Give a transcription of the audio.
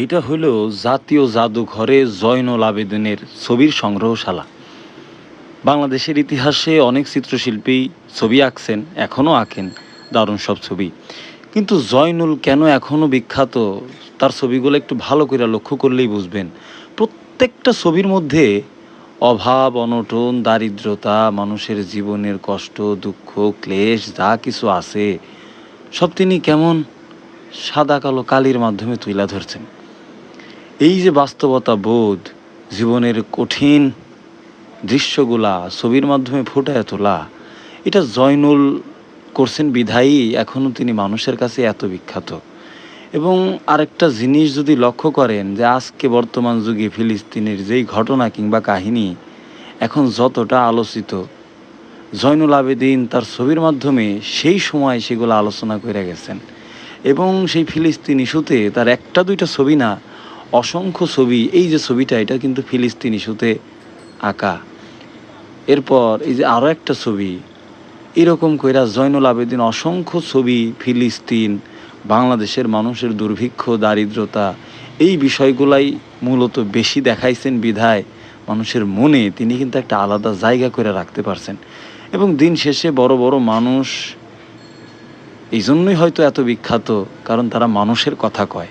এইটা হলো জাতীয় জাদুঘরে জয়নুল আবেদিনের ছবির সংগ্রহশালা। বাংলাদেশের ইতিহাসে অনেক চিত্রশিল্পী ছবি আঁকছেন এখনও আঁকেন দারুণ সব ছবি। কিন্তু জয়নুল কেন এখনও বিখ্যাত, তার ছবিগুলো একটু ভালো করে লক্ষ্য করলেই বুঝবেন। প্রত্যেকটা ছবির মধ্যে অভাব, অনটন, দারিদ্রতা, মানুষের জীবনের কষ্ট, দুঃখ, ক্লেশ, যা কিছু আছে, সব তিনি কেমন সাদা কালো কালির মাধ্যমে তুলে ধরছেন। এই যে বাস্তবতা বোধ, জীবনের কঠিন দৃশ্যগুলা ছবির মাধ্যমে ফুটায় তোলা, এটা জয়নুল করছেন বিধায়ী এখনও তিনি মানুষের কাছে এত বিখ্যাত। এবং আরেকটা জিনিস যদি লক্ষ্য করেন যে আজকে বর্তমান যুগে ফিলিস্তিনের যেই ঘটনা কিংবা কাহিনী, এখন যতটা আলোচিত, জয়নুল আবেদিন তার ছবির মাধ্যমে সেই সময় সেগুলো আলোচনা করে গেছেন। এবং সেই ফিলিস্তিন ইস্যুতে তার একটা দুইটা ছবি না অসংখ্য ছবি, এই যে ছবিটা, এটা কিন্তু ফিলিস্তিন ইস্যুতে আঁকা। এরপর এই যে আরও একটা ছবি, এরকম কইরা জয়নুল আবেদিন অসংখ্য ছবি ফিলিস্তিন, বাংলাদেশের মানুষের দুর্ভিক্ষ, দারিদ্রতা, এই বিষয়গুলাই মূলত বেশি দেখাইছেন বিধায় মানুষের মনে, তিনি কিন্তু একটা আলাদা জায়গা করে রাখতে পারছেন। এবং দিন শেষে বড় বড় মানুষ এই জন্যই হয়তো এত বিখ্যাত, কারণ তারা মানুষের কথা কয়।